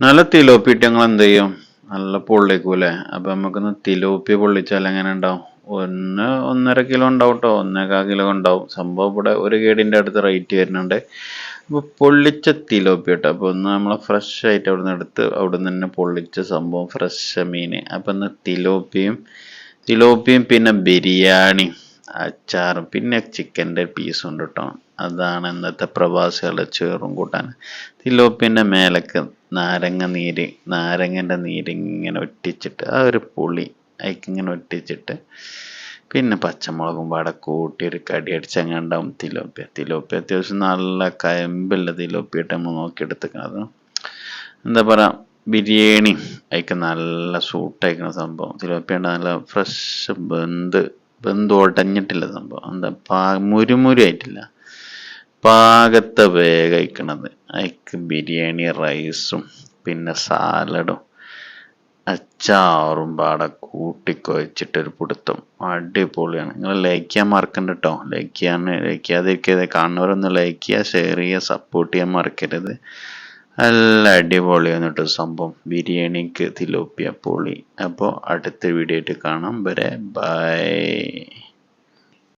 നല്ല തിലോപ്പിയിട്ട് ഞങ്ങൾ എന്ത് ചെയ്യും? നല്ല പൊള്ളിക്കും അല്ലേ? അപ്പൊ നമുക്കൊന്ന് തിലോപ്പി പൊള്ളിച്ചാൽ എങ്ങനെ ഉണ്ടാവും? ഒന്ന് ഒന്നര കിലോ ഉണ്ടാവും കേട്ടോ ഒന്നേകാൽ കിലോ ഉണ്ടാവും. സംഭവം ഇവിടെ ഒരു കേടിന്റെ അടുത്ത് റേറ്റ് വരുന്നുണ്ട്. അപ്പോൾ പൊള്ളിച്ച തിലോപ്പി കേട്ടോ അപ്പോൾ ഒന്ന് നമ്മൾ ഫ്രഷ് ആയിട്ട് അവിടെ നിന്ന് എടുത്ത് അവിടെ നിന്ന് തന്നെ പൊള്ളിച്ച സംഭവം ഫ്രഷ് മീൻ. അപ്പം ഒന്ന് തിലോപ്പിയും തിലോപ്പിയും പിന്നെ ബിരിയാണി അച്ചാറും പിന്നെ ചിക്കന്റെ പീസും ഉണ്ട് കേട്ടോ അതാണ് ഇന്നത്തെ പ്രവാസികളുടെ ചേറും കൂട്ടാൻ. തിലോപ്പിന്റെ മേലക്ക് നാരങ്ങ നീര് നാരങ്ങന്റെ നീര് ഇങ്ങനെ ഒറ്റിച്ചിട്ട് ആ ഒരു പുളി അതിക്കിങ്ങനെ ഒറ്റിച്ചിട്ട് പിന്നെ പച്ചമുളകും പാടെ കൂട്ടി ഒരു കടി അടിച്ചങ്ങനെ ഉണ്ടാവും തിലോപ്പി തിലോപ്പി അത്യാവശ്യം നല്ല കയമ്പുള്ള തിലോപ്പിയായിട്ട് നമ്മൾ നോക്കിയെടുത്തേക്കുന്നത് എന്താ പറയുക ബിരിയാണി അതിക്ക് നല്ല സൂട്ടായിരിക്കുന്ന സംഭവം. തിലോപ്പിയ നല്ല ഫ്രഷ് ബന്ത് ബന്ത് ഉടഞ്ഞിട്ടില്ല സംഭവം. എന്താ പാ മുരുമുരു ആയിട്ടില്ല. പാകത്തെ വേഗം കഴിക്കണത് അതിക്ക് ബിരിയാണി റൈസും പിന്നെ സാലഡും. അച്ചാറും പാടെ കൂട്ടിക്കുഴച്ചിട്ടൊരു പിടുത്തം. അടിപൊളിയാണ്. നിങ്ങൾ ലൈക്ക് ചെയ്യാൻ മറക്കണ്ട കേട്ടോ ലൈക്ക് ചെയ്യാൻ ലൈക്ക് ചെയ്യാതിരിക്കരുത് കാണുന്നവരൊന്ന് ലൈക്ക് ചെയ്യുക ഷെയർ ചെയ്യുക സപ്പോർട്ട് ചെയ്യാൻ മറക്കരുത്. നല്ല അടിപൊളിയാണ് കേട്ടോ സംഭവം. ബിരിയാണിക്ക് തിലോപ്പിയ പൊളി. അപ്പോൾ അടുത്ത വീഡിയോ ആയിട്ട് കാണാം. വരെ ബൈ